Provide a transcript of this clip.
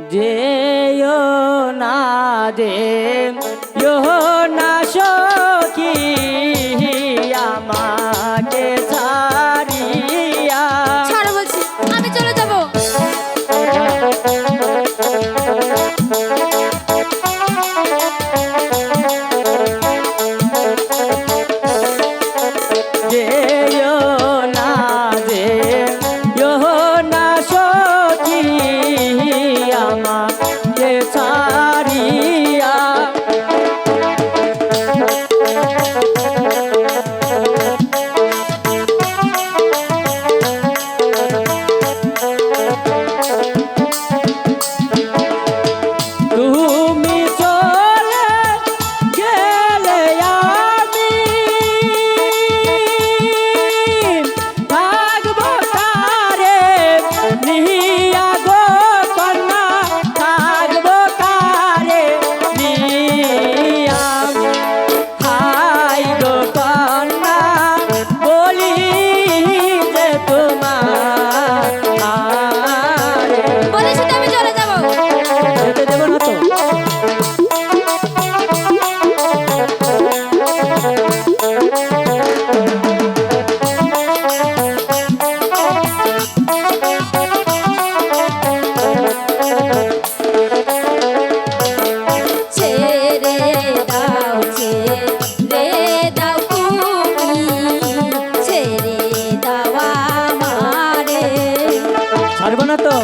যেও না যে পারব না তো?